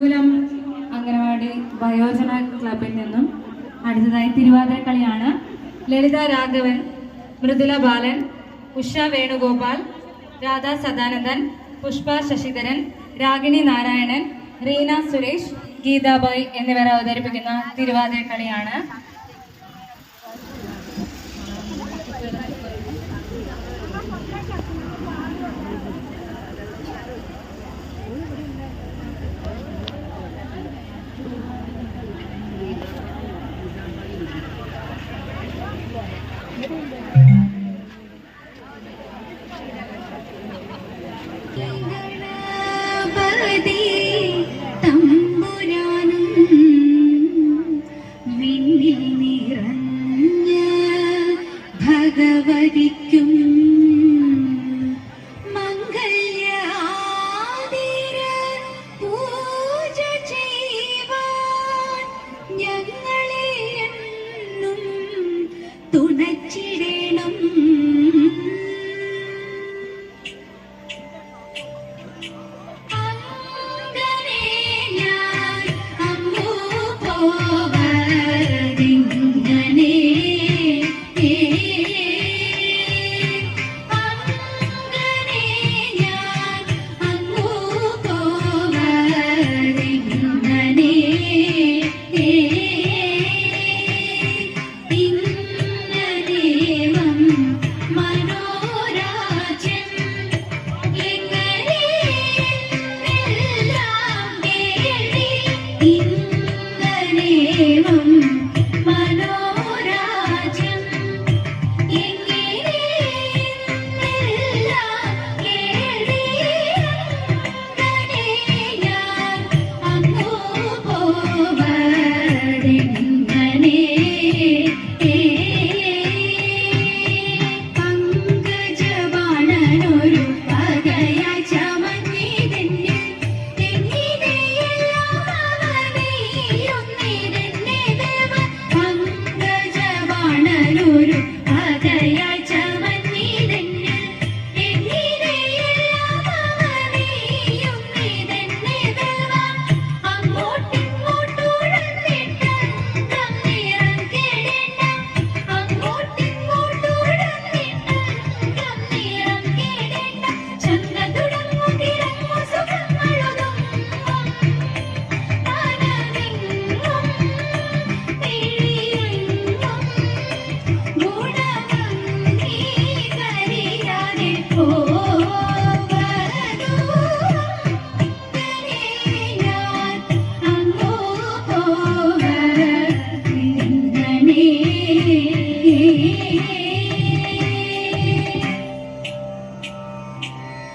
അംഗനവാടി വയോജന ക്ലബിൽ നിന്നും അടുത്തതായി തിരുവാതിര കളിയാണ് ലളിത രാഘവൻ മൃദുല ബാലൻ ഉഷ വേണുഗോപാൽ രാധാ സദാനന്ദൻ പുഷ്പ ശശിധരൻ രാഗിണി നാരായണൻ റീന സുരേഷ് ഗീതാബായ് എന്നിവർ അവതരിപ്പിക്കുന്ന തിരുവാതിര കളിയാണ്. Thank you.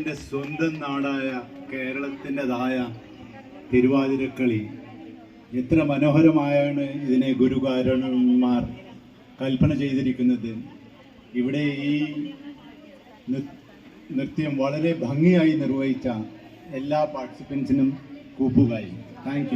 എന്റെ സ്വന്തം നാടായ കേരളത്തിന്റെതായ തിരുവാതിരക്കളി എത്ര മനോഹരമായാണ് ഇതിനെ ഗുരുകാരണന്മാർ കൽപ്പന ചെയ്തിരിക്കുന്നത്. ഇവിടെ ഈ നൃത്യം വളരെ ഭംഗിയായി നിർവഹിച്ച എല്ലാ പാർട്ടിസിപ്പൻസിനും കൂപ്പുകായി. താങ്ക്